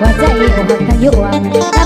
ว่าใจของมันทั้งยวง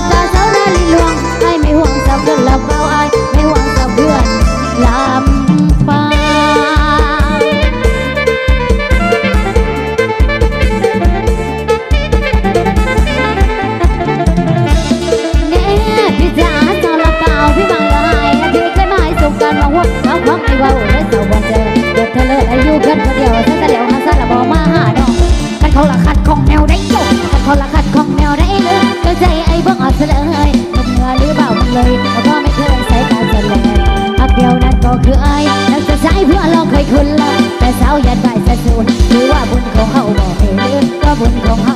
บอคือไอ้นักจะใช้เพื่อเราเคยคุณละแต่สาวยัดไปสะสูนถือว่าบุญของเฮาบอกเองก็บุญของเฮา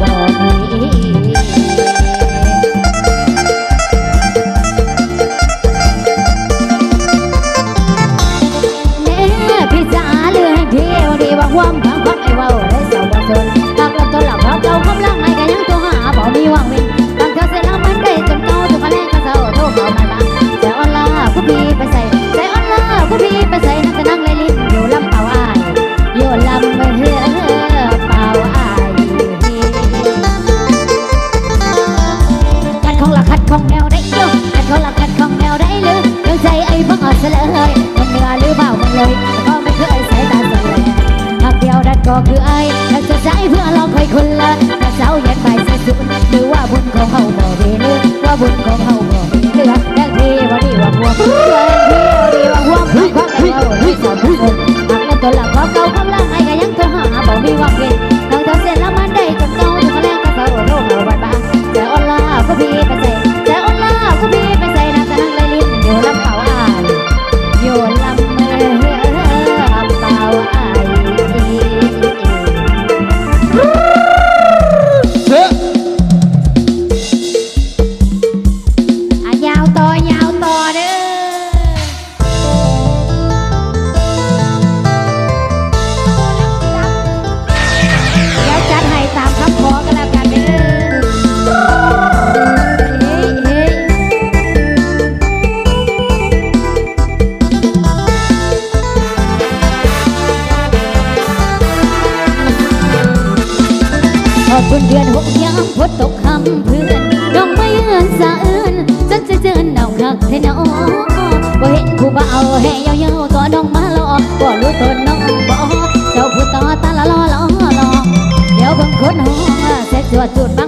บอกนี้เดียวดีว่าความบางความ ศูนหรือว่าบุญของเฮาบ่ดีนี่ว่าบุญของเฮาบ่เหลือแต่เทวดีว่าพวงเหลือเทวดีว่าพวงพักพักแล้วให้สอนทุกคนหักในตัวหลังของเก่าคำลังไอ้กันยังเธอหาบ่มีวังเน อบนเดือนหกยามพดตกคำเพื่อนน้องไม่เอื่อนสะเอินจังจะเจอหนาวคักเทนอบ่เห็นผู้บ่าวแห่ยาวยก็น้องมาหลอกบ่รู้ตนน้องบ่เจ้าผู้ต่อตาละลอลอลอเดี๋ยวเพิ่งคนห้องเสร็จจวดจุดบัง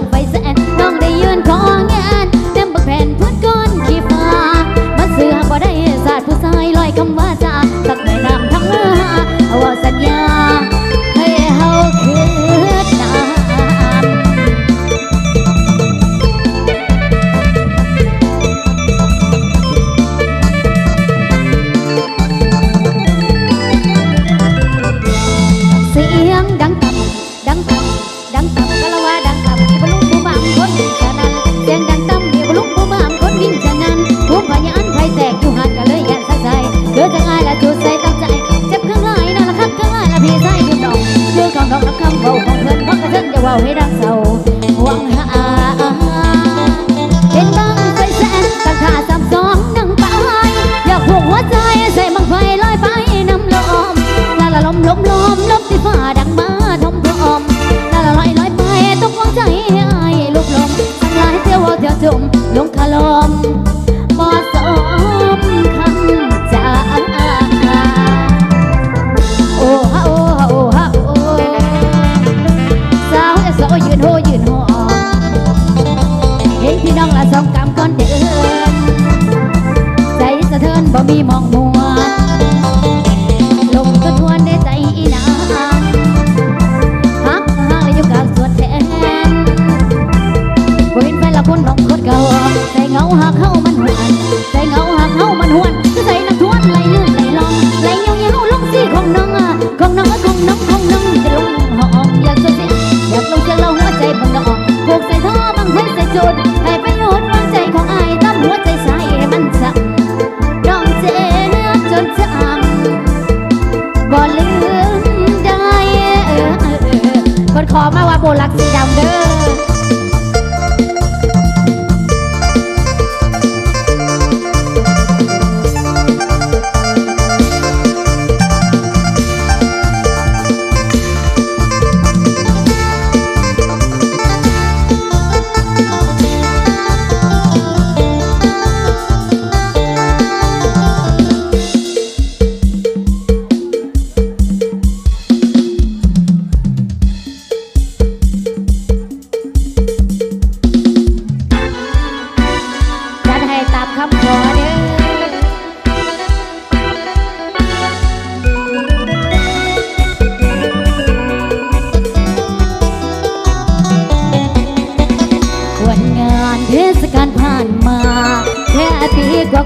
มีมองม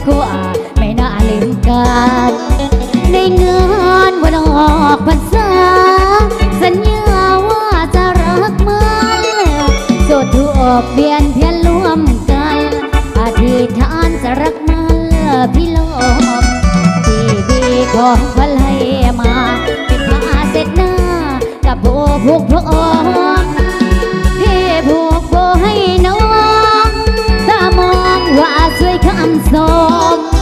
ปีกว่ว ไม่น่าลืมกันในงานวันออกพรรษา สัญญาว่าจะรักมันโสดถูกเบียนเพียนร่วมกันอธิษฐานจะรักมันพี่ลมที่ดีของพลายมา เป็นผ้าเสร็จหน้ากับโบผูกพระองค์ สว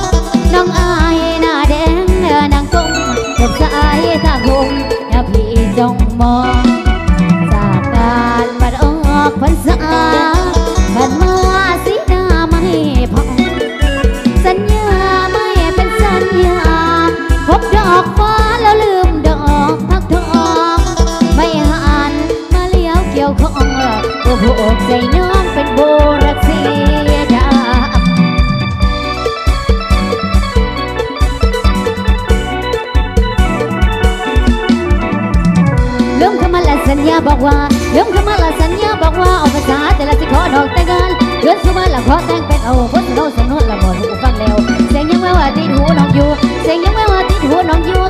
บอกว่าเลืมคำมาละสัญญาบอกว่าเอาภาษาแต่ละสิขอดอกแต่งงานเดือนสุมาละขอแต่งเป็นเอาพุทธโนสนุนละหมดหูฟังแล้วเสียงยังแววว่าติดหูน้องอยู่เสียงยังแววว่าติดหูน้องอยู่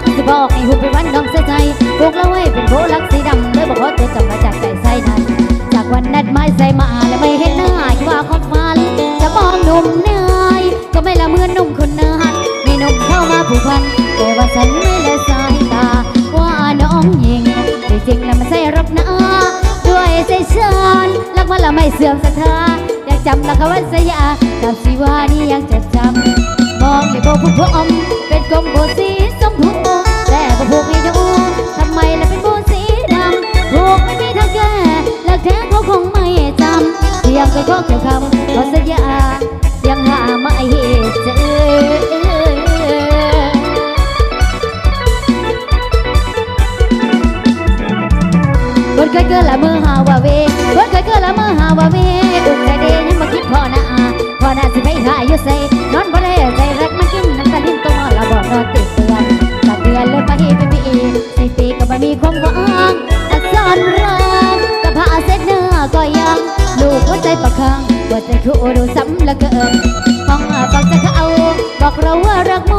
หนาด้วยใจฉันรักมันละไม่เสื่อมศรัทธาอยากจำละคำว่าสยากับสีวานี่ยังจดจำมองในโบผู้พอมเป็นกลมโบสีสมพูแต่ก็ผูกให้ดูทำไมล่ะเป็นโบสีดำผูกไม่มีทางแก้แล้วแท้เขาคงไม่จำเพียงไปก็เกี่ยวคำขอสัญญา น่าสิไปหาอยู่ใส่นอนบ่ได้ใจรักมันกินน้ำตาลิ้นตัวละบอกรอติดเตือนตัดเดือนเลยไปไป็นปีสี่ปีก็บ่มีความหวังอักษรรักกับผ้าเซ็ตเนื้อก็ยังลูกหัวใจประคังหัวใจคู่ดูซ้ำละเกินฟังฟังใจเขาบอกเราว่ารัก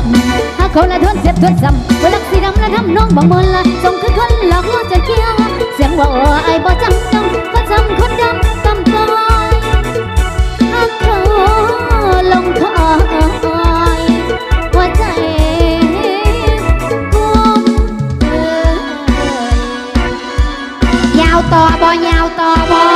เจ็บทนซ้ำหากคนละทวนเจ็บทวนซ้ำเวลักสีดำละทำน้องบังมนละส่งคือคนหลอกลวงจนเกี้ยว เสียงว่าไอ้บ่จำต้องก็จำคนดำกำปอยหากเขาลงคอยหัวใจกุมเอ่ยยาวต่อบอยาวต่อบอ